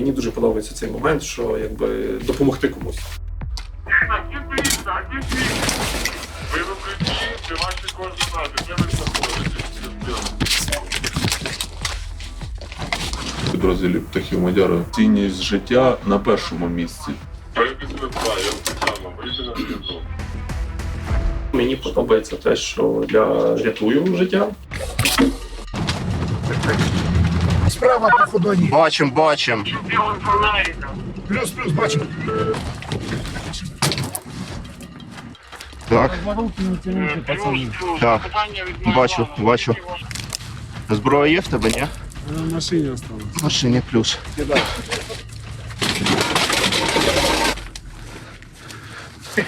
Мені дуже подобається цей момент, що якби допомогти комусь. Ви укритті, ваші координати, де ви знаходитесь? підрозділі птахів Мадяра. Цінність життя на першому місці. Мені подобається те, що я рятую життя. Справа по ходоні. Бачим, бачим. Плюс, плюс, бачимо. Так, так. Бачу, бачу. Зброя є в тебе, ні? В машині осталось. В машині плюс.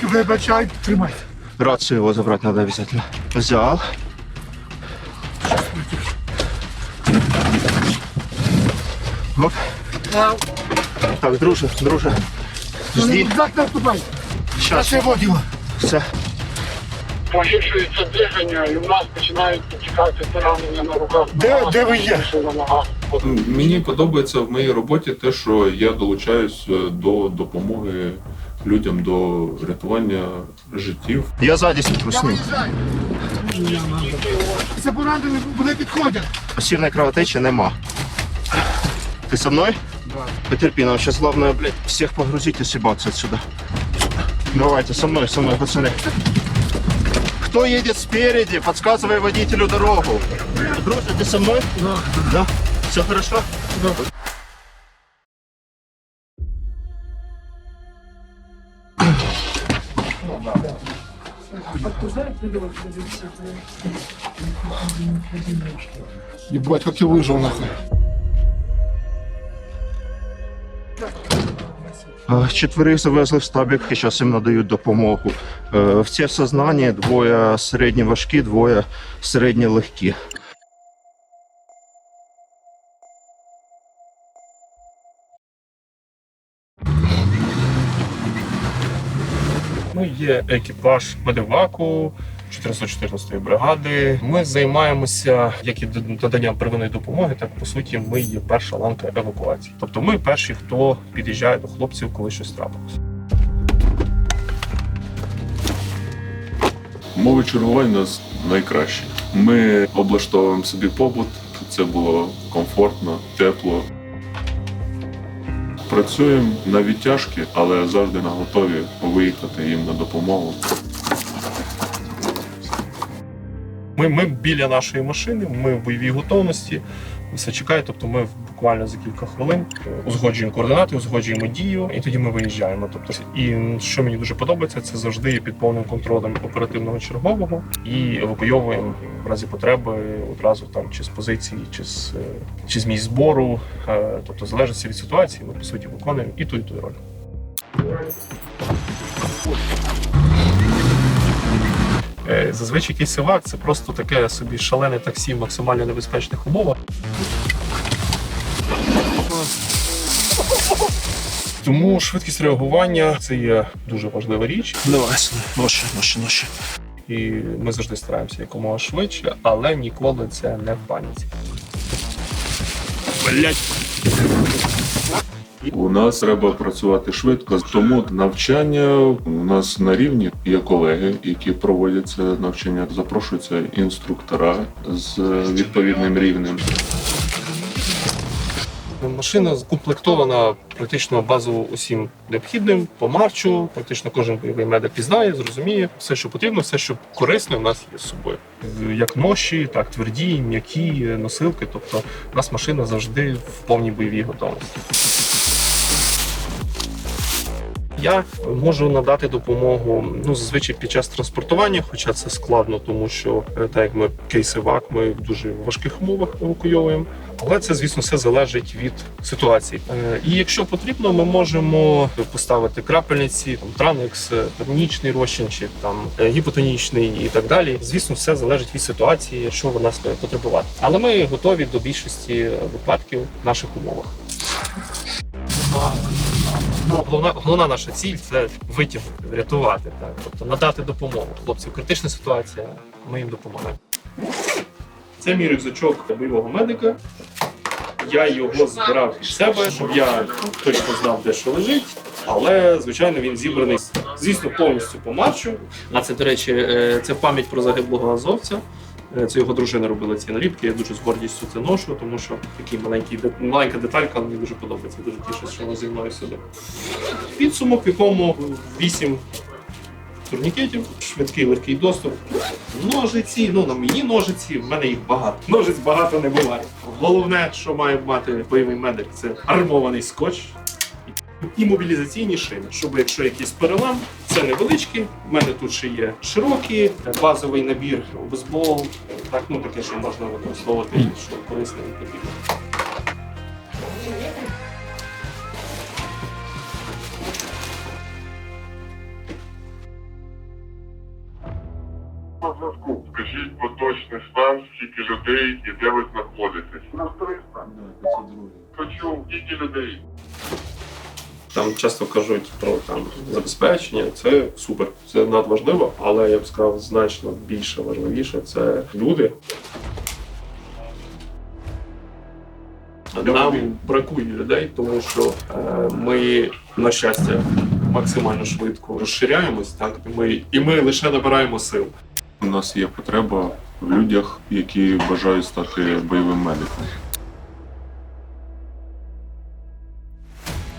Вибачай, тримайте. Рацию его забрать надо обязательно. Взял. Оп. Так, друже, друже. Жди. Рюкзак не вступай. Сейчас. Це його. Все. Погіршується дихання, і в нас починають потікати поранення на руках. Де- де ви є? На ногах. Мені подобається в моїй роботі те, що я долучаюсь е, до допомоги людям до рятування життів. Я сзади сню. Це поранені вони підходять. Пассивной кровотечи нема. Ты со мной? Да. Потерпи, нам сейчас главное, блядь, всех погрузить и съебаться отсюда. Давайте, со мной, со мной, пацаны. Кто едет спереди? Подсказывай водителю дорогу. Друже, ты со мной? Да. Да? Все хорошо? Да. Єбать, як я вижив нахуй. Четверих завезли в стабік і зараз їм надають допомогу. В це сознанні двоє середні важкі, двоє середні легкі. Ми є екіпаж медеваку 414-ї бригади. Ми займаємося як і наданням первинної допомоги, так по суті, ми є перша ланка евакуації. Тобто ми перші, хто під'їжджає до хлопців, коли щось трапилось. Мови чергувань нас найкращі. Ми облаштовуємо собі побут. Це було комфортно, тепло. Працюємо на відтяжки, але завжди на готові виїхати їм на допомогу. Ми, ми біля нашої машини, ми в бойовій готовності. Все чекає, тобто ми буквально за кілька хвилин е, узгоджуємо координати, узгоджуємо дію, і тоді ми виїжджаємо. Тобто, і що мені дуже подобається, це завжди є під повним контролем оперативного чергового і евакуйовуємо в разі потреби одразу там чи з позиції, чи з, е, чи з місць збору. Е, Тобто, залежить від ситуації, ми по суті виконуємо і ту, і ту роль. Е, Зазвичай кейсивак це просто таке собі шалене таксі в максимально небезпечних умовах. Тому швидкість реагування це є дуже важлива річ, Давай, ноші, ноші, ноші. і ми завжди стараємося якомога швидше, але ніколи це не в паніці. Блять. У нас треба працювати швидко, тому навчання у нас на рівні. Є колеги, які проводять це навчання. Запрошуються інструктора з відповідним рівнем. Машина укомплектована практично базово усім необхідним по марчу. Практично кожен бойовий медик пізнає, зрозуміє все, що потрібно, все, що корисне, в нас є з собою. Як ноші, так тверді, м'які носилки. Тобто, у нас машина завжди в повній бойовій готовності. Я можу надати допомогу ну зазвичай під час транспортування, хоча це складно, тому що е, так як ми кейсивак, ми в дуже важких умовах евакуйовуємо. Але це, звісно, все залежить від ситуації. Е, І якщо потрібно, ми можемо поставити крапельниці, там транекс, е, тонічний розчин чи там гіпотонічний і так далі. Звісно, все залежить від ситуації, що вона буде потребувати. Але ми готові до більшості випадків в наших умовах. Головна, головна наша ціль це витягнути, врятувати, так. Тобто надати допомогу. Хлопців, критична ситуація, ми їм допомагаємо. Це мій рюкзачок бойового медика. Я його збирав під себе, щоб я точно знав, де що лежить. Але звичайно він зібраний, звісно, повністю по матчу. А це, до речі, е, це пам'ять про загиблого азовця. Е, Це його дружина робила ці наліпки. Я дуже з гордістю це ношу, тому що такий маленький маленька деталька мені дуже подобається. Дуже тішусь, що вона зі мною сюди. Підсумок, в якому вісім турнікетів, швидкий легкий доступ. Ножиці, ну на мені ножиці, в мене їх багато. Ножиць багато не буває. Головне, що має мати бойовий медик, це армований скотч. І мобілізаційні шини, щоб якщо якийсь перелам, це невеличкі. В мене тут ще є широкі, базовий набір, бейсбол, так ну таке, що можна використовувати, що корисне і потрібно. Скажіть поточний стан, скільки людей і де ви знаходитесь. На 300. Хочу, скільки людей. Там часто кажуть про там забезпечення. Це супер, це надважливо, але я б сказав, значно більше важливіше це люди. Нам бракує людей, тому що е, ми, на щастя, максимально швидко розширяємось. Так і ми і ми лише набираємо сил. У нас є потреба в людях, які бажають стати бойовим медиком.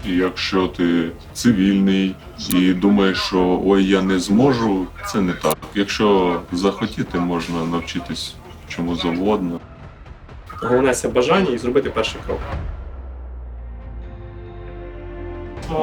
Якщо ти цивільний і думаєш, що ой, я не зможу, це не так. Якщо захотіти, можна навчитись чому завгодно. Головне це бажання і зробити перший крок.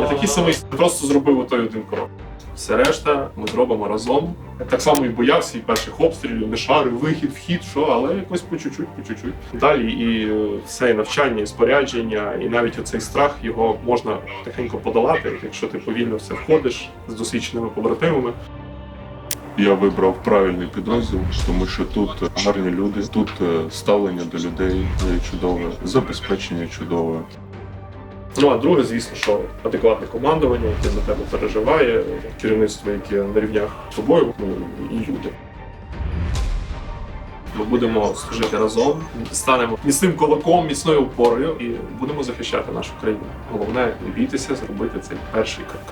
Я такий самий просто зробив отой один крок. Все решта ми зробимо разом. Так само і боявся і перших обстрілів, не шарив, вихід, вхід, що, але якось по чуть-чуть, по чуть-чуть. Далі і е, все і навчання, і спорядження, і навіть оцей страх його можна тихенько подолати, якщо ти повільно все входиш з досвідченими побратимами. Я вибрав правильний підрозділ, тому що тут гарні люди, тут е, ставлення до людей чудове, забезпечення чудове. Ну а друге, звісно, що адекватне командування, яке за тебе переживає, керівництво, яке на рівнях з тобою, ну і люди. Ми будемо служити разом, станемо міцним кулаком, міцною опорою і будемо захищати нашу країну. Головне не бійтеся зробити цей перший крок.